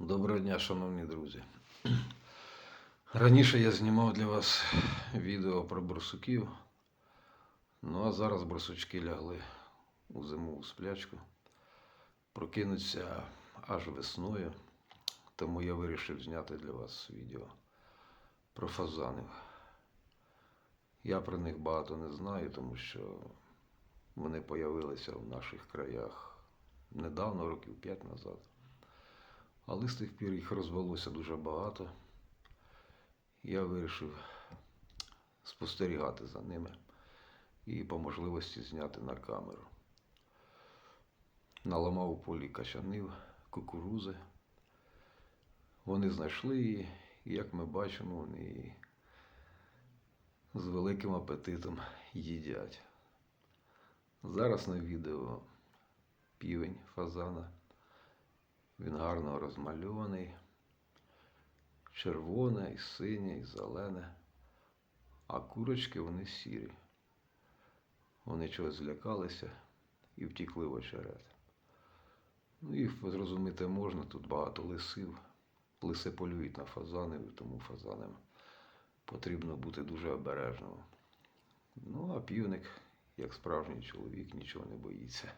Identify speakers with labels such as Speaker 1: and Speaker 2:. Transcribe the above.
Speaker 1: Доброго дня, шановні друзі. Раніше я знімав для вас відео про борсуків, ну а зараз борсучки лягли у зимову сплячку. Прокинуться аж весною, тому я вирішив зняти для вас відео про фазанів. Я про них багато не знаю, тому що вони появилися в наших краях недавно, років 5 назад. Але з тих пір їх розвелося дуже багато. Я вирішив спостерігати за ними і по можливості зняти на камеру. Наламав у полі качанів, кукурузи. Вони знайшли її, і як ми бачимо, вони її з великим апетитом їдять. Зараз на відео півень фазана. Він гарно розмальований. Червоне, і синє, і зелене. А курочки вони сірі. Вони чогось злякалися і втікли в очерет. Ну, їх зрозуміти можна, тут багато лисів. Лиси полюють на фазанів, тому фазанам потрібно бути дуже обережним. Ну, а півник, як справжній чоловік, нічого не боїться.